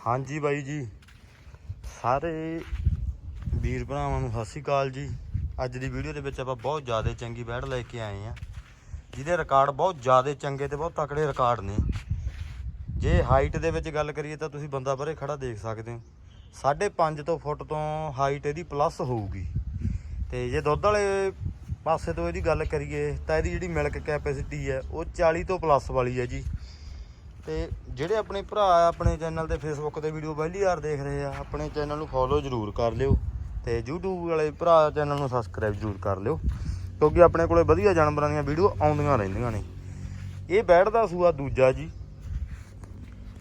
ਹਾਂਜੀ ਬਾਈ ਜੀ। ਸਾਰੇ ਵੀਰ ਭਰਾਵਾਂ ਨੂੰ ਸਤਿ ਸ਼੍ਰੀ ਅਕਾਲ ਜੀ। ਅੱਜ ਦੀ ਵੀਡੀਓ ਦੇ ਵਿੱਚ ਆਪਾਂ ਬਹੁਤ ਜ਼ਿਆਦਾ ਚੰਗੀ ਬੈੜ ਲੈ ਕੇ ਆਏ ਆ ਜਿਹਦੇ ਰਿਕਾਰਡ ਬਹੁਤ ਜ਼ਿਆਦਾ ਚੰਗੇ ਤੇ ਬਹੁਤ ਤਕੜੇ ਰਿਕਾਰਡ ਨੇ। ਜੇ ਹਾਈਟ ਦੇ ਵਿੱਚ ਗੱਲ ਕਰੀਏ ਤਾਂ ਤੁਸੀਂ ਬੰਦਾ ਪਰੇ ਖੜਾ ਦੇਖ ਸਕਦੇ ਹੋ। 5.5 ਤੋਂ ਫੁੱਟ ਤੋਂ ਹਾਈਟ ਇਹਦੀ ਪਲੱਸ ਹੋਊਗੀ। ਤੇ ਜੇ ਦੁੱਧ ਵਾਲੇ ਪਾਸੇ ਤੋਂ ਇਹਦੀ ਗੱਲ ਕਰੀਏ ਤਾਂ ਇਹਦੀ ਜਿਹੜੀ ਮਿਲਕ ਕੈਪੈਸਿਟੀ ਹੈ ਉਹ 40 ਤੋਂ ਪਲੱਸ ਵਾਲੀ ਹੈ ਜੀ। ਤੇ ਜਿਹੜੇ ਆਪਣੇ ਭਰਾ ਆਪਣੇ ਚੈਨਲ ਤੇ ਫੇਸਬੁੱਕ ਤੇ ਵੀਡੀਓ ਪਹਿਲੀ ਵਾਰ ਦੇਖ ਰਹੇ ਆ, ਆਪਣੇ ਚੈਨਲ ਨੂੰ ਫੋਲੋ ਜ਼ਰੂਰ ਕਰ ਲਿਓ ਤੇ YouTube ਵਾਲੇ ਭਰਾ ਚੈਨਲ ਨੂੰ ਸਬਸਕ੍ਰਾਈਬ ਜ਼ਰੂਰ ਕਰ ਲਿਓ, ਕਿਉਂਕਿ ਆਪਣੇ ਕੋਲੇ ਵਧੀਆ ਜਾਨਵਰਾਂ ਦੀਆਂ ਵੀਡੀਓ ਆਉਂਦੀਆਂ ਰਹਿੰਦੀਆਂ ਨੇ। ਇਹ ਬੈਠਦਾ ਸੂਆ ਦੂਜਾ ਜੀ।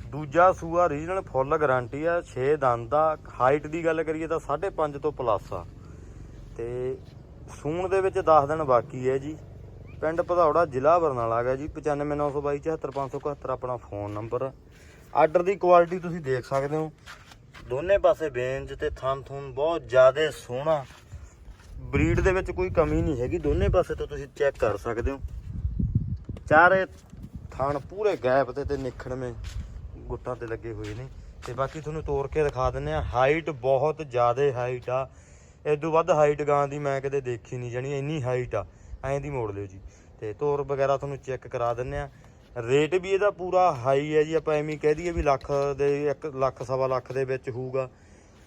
ਦੂਜਾ ਸੂਆ ਰੀਜਨਲ ਫੁੱਲ ਗਾਰੰਟੀ ਆ 6 ਦੰਦ ਦਾ ਹਾਈਟ ਦੀ ਗੱਲ ਕਰੀਏ ਤਾਂ 5.5 ਤੋਂ ਪਲੱਸ ਆ। ਤੇ ਸੂਣ ਦੇ ਵਿੱਚ 10 ਦਿਨ ਬਾਕੀ ਹੈ ਜੀ। ਪਿੰਡ ਭਦੌੜਾ ਜ਼ਿਲ੍ਹਾ ਬਰਨਾਲਾ ਹੈਗਾ ਜੀ 9592274571 ਆਪਣਾ ਫੋਨ ਨੰਬਰ। ਆਰਡਰ ਦੀ ਕੁਆਲਿਟੀ ਤੁਸੀਂ ਦੇਖ ਸਕਦੇ ਹੋ। ਦੋਨੇ ਪਾਸੇ ਬੇਂਜ ਤੇ ਥਨ ਥੂਨ ਬਹੁਤ ਜ਼ਿਆਦਾ ਸੋਹਣਾ। ਬਰੀਡ ਦੇ ਵਿੱਚ ਕੋਈ ਕਮੀ ਨਹੀਂ ਹੈਗੀ, ਦੋਨੇ ਪਾਸੇ ਤੋਂ ਤੁਸੀਂ ਚੈੱਕ ਕਰ ਸਕਦੇ ਹੋ। ਚਾਰੇ ਥਣ ਪੂਰੇ ਗੈਪ ਤੇ ਤੇ ਨਿਖੜਵੇਂ ਗੁੱਟਾਂ ਤੇ ਲੱਗੇ ਹੋਏ ਨੇ। ਤੇ ਬਾਕੀ ਤੁਹਾਨੂੰ ਤੋੜ ਕੇ ਦਿਖਾ ਦਿੰਨੇ ਆ ਹਾਈਟ ਬਹੁਤ ਜ਼ਿਆਦਾ ਹਾਈਟ ਆ। ਇਦੋਂ ਵੱਧ ਹਾਈਟ ਗਾਂ ਦੀ ਮੈਂ ਕਦੇ ਦੇਖੀ ਨਹੀਂ, ਜਾਣੀ ਇੰਨੀ ਹਾਈਟ ਆ। ਐਂ ਦੀ ਮੋੜ ਲਿਓ ਜੀ। ਤੇ ਤੋਰ ਵਗੈਰਾ ਤੁਹਾਨੂੰ ਚੈੱਕ ਕਰਾ ਦਿੰਨੇ ਆ। ਰੇਟ ਵੀ ਇਹਦਾ ਪੂਰਾ ਹਾਈ ਹੈ ਜੀ, ਆਪਾਂ ਐਵੇਂ ਕਹਿ ਦਈਏ ਵੀ ਲੱਖ ਦੇ 1 ਲੱਖ, ਸਵਾ ਲੱਖ ਦੇ ਵਿੱਚ ਹੋਊਗਾ।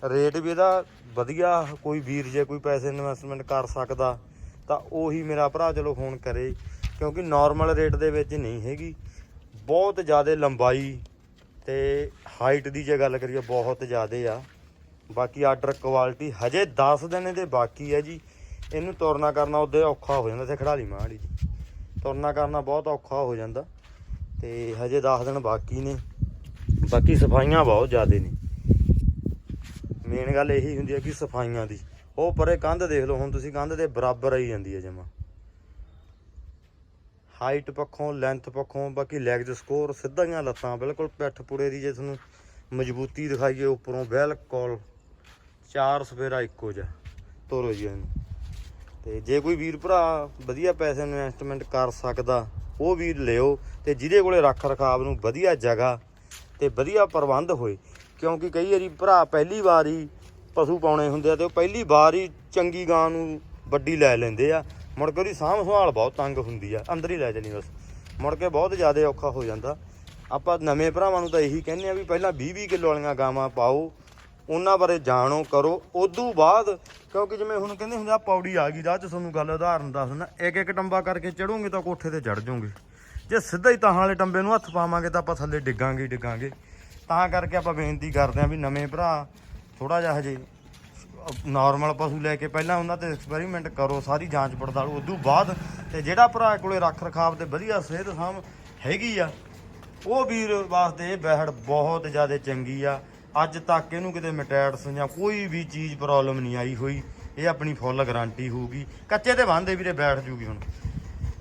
ਰੇਟ ਵੀ ਇਹਦਾ ਵਧੀਆ, ਕੋਈ ਵੀਰ ਜੇ ਕੋਈ ਪੈਸੇ ਇਨਵੈਸਟਮੈਂਟ ਕਰ ਸਕਦਾ, ਤਾਂ ਉਹੀ ਮੇਰਾ ਭਰਾ ਚਲੋ ਫੋਨ ਕਰੇ, ਕਿਉਂਕਿ ਨਾਰਮਲ ਰੇਟ ਦੇ ਵਿੱਚ ਨਹੀਂ ਹੈਗੀ। ਬਹੁਤ ਜ਼ਿਆਦਾ ਲੰਬਾਈ ਤੇ ਹਾਈਟ ਦੀ ਜੇ ਗੱਲ ਕਰੀਏ, ਬਹੁਤ ਜ਼ਿਆਦਾ ਆ। ਬਾਕੀ ਆਰਡਰ ਕੁਆਲਿਟੀ ਹਜੇ 10 ਦਿਨ ਦੇ ਬਾਕੀ ਹੈ ਜੀ। ਇਹਨੂੰ ਤੁਰਨਾ ਕਰਨਾ ਉਹਦੇ ਔਖਾ ਹੋ ਜਾਂਦਾ ਤੇ ਖੜਾਲੀ ਮਾੜੀ ਜੀ। ਤੁਰਨਾ ਕਰਨਾ ਬਹੁਤ ਔਖਾ ਹੋ ਜਾਂਦਾ। ਤੇ ਹਜੇ 10 ਦਿਨ ਬਾਕੀ ਨੇ। ਬਾਕੀ ਸਫਾਈਆਂ ਬਹੁਤ ਜ਼ਿਆਦੇ ਨੇ। ਮੇਨ ਗੱਲ ਇਹੀ ਹੁੰਦੀ ਹੈ ਕਿ ਸਫਾਈਆਂ ਦੀ। ਉਹ ਪਰੇ ਕੰਧ ਦੇਖ ਲਓ, ਹੁਣ ਤੁਸੀਂ ਕੰਧ ਦੇ ਬਰਾਬਰ ਆਈ ਜਾਂਦੀ ਹੈ ਜਮਾ। ਹਾਈਟ ਪੱਖੋਂ ਲੈਂਥ ਪੱਖੋਂ, ਬਾਕੀ ਲੈਗ ਸਕੋਰ ਸਿੱਧੀਆਂ ਲੱਤਾਂ। ਬਿਲਕੁਲ ਪਿੱਠ ਪੁੜੇ ਦੀ ਜੇ ਤੁਹਾਨੂੰ ਮਜ਼ਬੂਤੀ ਦਿਖਾਈਏ, ਉੱਪਰੋਂ ਬਿਲਕੁਲ ਚਾਰ ਸਫੇਰਾ ਇੱਕੋ ਜਿਹਾ ਤੋਰੋ ਜੀ ਇਹਨੂੰ। ਤੇ ਜੇ ਕੋਈ ਵੀਰ ਭਰਾ ਵਧੀਆ ਪੈਸੇ ਇਨਵੈਸਟਮੈਂਟ ਕਰ ਸਕਦਾ, ਉਹ ਵੀਰ ਲਿਓ ਤੇ ਜਿਹਦੇ ਕੋਲੇ ਰੱਖ ਰਖਾਵ ਨੂੰ ਵਧੀਆ ਜਗ੍ਹਾ ਤੇ ਵਧੀਆ ਪ੍ਰਬੰਧ ਹੋਏ। ਕਿਉਂਕਿ ਕਈ ਵਾਰੀ ਭਰਾ ਪਹਿਲੀ ਵਾਰ ਹੀ ਪਸ਼ੂ ਪਾਉਣੇ ਹੁੰਦੇ ਆ ਤੇ ਉਹ ਪਹਿਲੀ ਵਾਰ ਹੀ ਚੰਗੀ ਗਾਂ ਨੂੰ ਵੱਡੀ ਲੈ ਲੈਂਦੇ ਆ। ਮੁੜ ਕੇ ਉਹਦੀ ਸਾਂਭ ਸੰਭਾਲ ਬਹੁਤ ਤੰਗ ਹੁੰਦੀ ਆ, ਅੰਦਰ ਹੀ ਲੈ ਜਾਣੀ ਬਸ। ਮੁੜ ਕੇ ਬਹੁਤ ਜ਼ਿਆਦਾ ਔਖਾ ਹੋ ਜਾਂਦਾ। ਆਪਾਂ ਨਵੇਂ ਭਰਾਵਾਂ ਨੂੰ ਤਾਂ ਇਹੀ ਕਹਿੰਦੇ ਆ ਵੀ ਪਹਿਲਾਂ 20 20 ਕਿਲੋ ਵਾਲੀਆਂ ਗਾਵਾਂ ਪਾਓ ਉਹਨਾਂ ਬਾਰੇ ਜਾਣੋ, ਕਰੋ। ਉਦੋਂ ਬਾਅਦ, ਕਿਉਂਕਿ ਜਿਵੇਂ ਹੁਣ ਕਹਿੰਦੇ ਹੁੰਦੇ ਆ, ਪੌੜੀ ਆ ਗਈ, ਰਾਹ ਚ ਤੁਹਾਨੂੰ ਗੱਲ ਉਦਾਹਰਨ ਦੱਸ ਦਿੰਦਾ। ਇੱਕ ਇੱਕ ਟੰਬਾ ਕਰਕੇ ਚੜੋਗੇ ਤਾਂ ਕੋਠੇ ਤੇ ਚੜ ਜਾਓਗੇ। ਜੇ ਸਿੱਧਾ ਹੀ ਤਾਹਾਂ ਵਾਲੇ ਟੰਬੇ ਨੂੰ ਹੱਥ ਪਾਵਾਂਗੇ ਤਾਂ ਆਪਾਂ ਥੱਲੇ ਡਿੱਗਾਂਗੇ ਹੀ ਡਿੱਗਾਂਗੇ। ਤਾਂ ਕਰਕੇ ਆਪਾਂ ਬੇਨਤੀ ਕਰਦੇ ਆਂ ਵੀ ਨਵੇਂ ਭਰਾ ਥੋੜਾ ਜਿਹਾ ਹਜੇ ਨਾਰਮਲ ਪਸ਼ੂ ਲੈ ਕੇ ਪਹਿਲਾਂ ਉਹਨਾਂ ਤੇ ਐਕਸਪੈਰੀਮੈਂਟ ਕਰੋ, ਸਾਰੀ ਜਾਂਚ ਪੜਤਾਲ। ਉਦੋਂ ਬਾਅਦ ਤੇ ਜਿਹੜਾ ਭਰਾ ਕੋਲੇ ਰੱਖ ਰਖਾਵ ਤੇ ਵਧੀਆ ਸਿਹਤ ਸਾਂਭ ਹੈਗੀ ਆ, ਉਹ ਵੀਰ ਵਾਸਤੇ ਇਹ ਬਹੁਤ ਜ਼ਿਆਦਾ ਚੰਗੀ ਆ। ਅੱਜ ਤੱਕ ਇਹਨੂੰ ਕਿਤੇ ਮਟੈਟਸ ਜਾਂ ਕੋਈ ਵੀ ਚੀਜ਼ ਪ੍ਰੋਬਲਮ ਨਹੀਂ ਆਈ ਹੋਈ। ਇਹ ਆਪਣੀ ਫੁੱਲ ਗਾਰੰਟੀ ਹੋਊਗੀ। ਕੱਚੇ ਤੇ ਬੰਦੇ ਵੀਰੇ ਬੈਠ ਜੂਗੀ ਹੁਣ।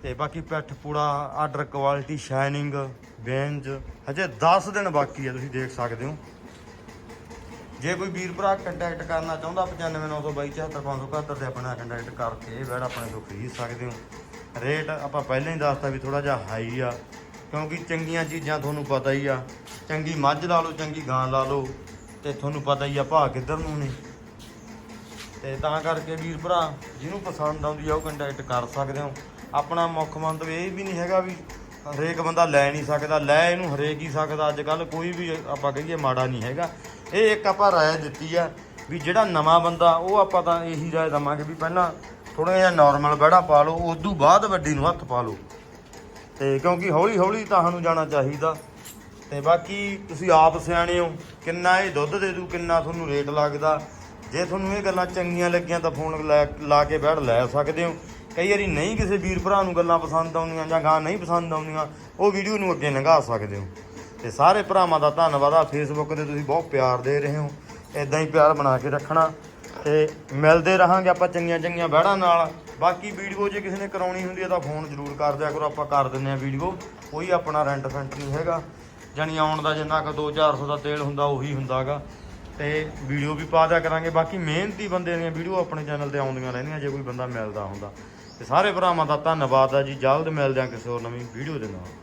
ਤੇ ਬਾਕੀ ਪੈਠ ਪੂੜਾ, ਆਰਡਰ ਕੁਆਲਿਟੀ, ਸ਼ਾਈਨਿੰਗ, ਬੇਂਜ, ਹਜੇ 10 ਦਿਨ ਬਾਕੀ ਆ, ਤੁਸੀਂ ਦੇਖ ਸਕਦੇ ਹੋ। ਜੇ ਕੋਈ ਵੀਰ ਭਰਾ ਕੰਟੈਕਟ ਕਰਨਾ ਚਾਹੁੰਦਾ 9592274571 ਤੇ ਆਪਣਾ ਕੰਟੈਕਟ ਕਰਕੇ ਇਹ ਬੈੜ ਆਪਣੇ ਤੋਂ ਖਰੀਦ ਸਕਦੇ ਹੋ। ਰੇਟ ਆਪਾਂ ਪਹਿਲਾਂ ਹੀ ਦੱਸਤਾ ਵੀ ਥੋੜਾ ਜਿਹਾ ਹਾਈ ਆ। ਕਿਉਂਕਿ ਚੰਗੀਆਂ ਚੀਜ਼ਾਂ ਤੁਹਾਨੂੰ ਪਤਾ ਹੀ ਆ। ਚੰਗੀ ਮੱਝ ਲਾ ਲਓ, ਚੰਗੀ ਗਾਂ ਲਾ ਲਓ, ਤੇ ਤੁਹਾਨੂੰ ਪਤਾ ਹੀ ਆ ਭਾਅ ਕਿੱਧਰ ਨੂੰ ਨੇ। ਤੇ ਤਾਂ ਕਰਕੇ ਵੀਰ ਭਰਾ, ਜਿਹਨੂੰ ਪਸੰਦ ਆਉਂਦੀ ਆ, ਉਹ ਕੰਟੈਕਟ ਕਰ ਸਕਦੇ ਹੋ। ਆਪਣਾ ਮੁੱਖ ਮੰਤਵ ਇਹ ਵੀ ਨਹੀਂ ਹੈਗਾ ਵੀ ਹਰੇਕ ਬੰਦਾ ਲੈ ਨਹੀਂ ਸਕਦਾ, ਲੈ ਇਹਨੂੰ ਹਰੇਕ ਹੀ ਸਕਦਾ। ਅੱਜ ਕੱਲ ਕੋਈ ਵੀ ਆਪਾਂ ਕਹੀਏ ਮਾੜਾ ਨਹੀਂ ਹੈਗਾ। ਇਹ ਇੱਕ ਆਪਾਂ ਰਾਏ ਦਿੱਤੀ ਆ ਵੀ ਜਿਹੜਾ ਨਵਾਂ ਬੰਦਾ, ਉਹ ਆਪਾਂ ਤਾਂ ਇਹੀ ਰਾਏ ਦਵਾਂਗੇ ਵੀ ਪਹਿਲਾਂ ਥੋੜਾ ਜਿਹਾ ਨਾਰਮਲ ਬੜਾ ਪਾ ਲਓ ਉਸ ਤੋਂ ਬਾਅਦ ਵੱਡੀ ਨੂੰ ਹੱਥ ਪਾ ਲਓ। ਤੇ ਕਿਉਂਕਿ ਹੌਲੀ ਹੌਲੀ ਤੁਹਾਨੂੰ ਜਾਣਾ ਚਾਹੀਦਾ। ਤੇ ਬਾਕੀ ਤੁਸੀਂ ਆਪ ਸਿਆਣੇ ਹੋ, ਕਿੰਨਾ ਇਹ ਦੁੱਧ ਦੇ ਦੂ, ਕਿੰਨਾ ਤੁਹਾਨੂੰ ਰੇਟ ਲੱਗਦਾ। ਜੇ ਤੁਹਾਨੂੰ ਇਹ ਗੱਲਾਂ ਚੰਗੀਆਂ ਲੱਗੀਆਂ ਤਾਂ ਫੋਨ ਲਾ- ਲਾ ਕੇ ਬੈਠ ਲੈ ਸਕਦੇ ਹੋ। ਕਈ ਵਾਰੀ ਨਹੀਂ ਕਿਸੇ ਵੀਰ ਭਰਾ ਨੂੰ ਗੱਲਾਂ ਪਸੰਦ ਆਉਂਦੀਆਂ ਜਾਂ ਗਾਂ ਨਹੀਂ ਪਸੰਦ ਆਉਂਦੀਆਂ, ਉਹ ਵੀਡੀਓ ਨੂੰ ਅੱਗੇ ਲੰਘਾ ਸਕਦੇ ਹੋ। ਤੇ ਸਾਰੇ ਭਰਾਵਾਂ ਦਾ ਧੰਨਵਾਦ ਆ ਫੇਸਬੁੱਕ ਤੇ ਤੁਸੀਂ ਬਹੁਤ ਪਿਆਰ ਦੇ ਰਹੇ ਹੋ। ਇਦਾਂ ਹੀ ਪਿਆਰ ਬਣਾ ਕੇ ਰੱਖਣਾ। ਤੇ ਮਿਲਦੇ ਰਹਾਂਗੇ ਆਪਾਂ ਚੰਗੀਆਂ ਚੰਗੀਆਂ ਬਹਿੜਾਂ ਨਾਲ। ਬਾਕੀ ਵੀਡੀਓ ਜੇ ਕਿਸੇ ਨੇ ਕਰਾਉਣੀ ਹੁੰਦੀ ਹੈ ਤਾਂ ਫੋਨ ਜ਼ਰੂਰ ਕਰ ਦਿਆ ਕਰੋ, ਆਪਾਂ ਕਰ ਦਿੰਨੇ ਆ ਵੀਡੀਓ। ਕੋਈ ਆਪਣਾ ਰੈਂਟ ਫੈਂਟ ਨਹੀਂ ਹੈਗਾ। ਜਾਣੀ ਆਉਣ ਦਾ ਜਿੰਨਾ ਕੁ 2-400 ਦਾ ਤੇਲ ਹੁੰਦਾ, ਉਹੀ ਹੁੰਦਾਗਾ। ਤੇ ਵੀਡੀਓ ਵੀ ਪਾ ਦਿਆ ਕਰਾਂਗੇ। ਬਾਕੀ ਮਿਹਨਤੀ ਬੰਦੇ ਦੀਆਂ ਵੀਡੀਓ ਆਪਣੇ ਚੈਨਲ ਤੇ ਆਉਂਦੀਆਂ ਰਹਿੰਦੀਆਂ, ਜੇ ਕੋਈ ਬੰਦਾ ਮਿਲਦਾ ਹੁੰਦਾ। ਤੇ ਸਾਰੇ ਭਰਾਵਾਂ ਦਾ ਧੰਨਵਾਦ ਆ ਜੀ। ਜਲਦ ਮਿਲਦੇ ਹਾਂ ਕਿਸੇ ਹੋਰ ਨਵੀਂ ਵੀਡੀਓ ਦੇ ਨਾਲ।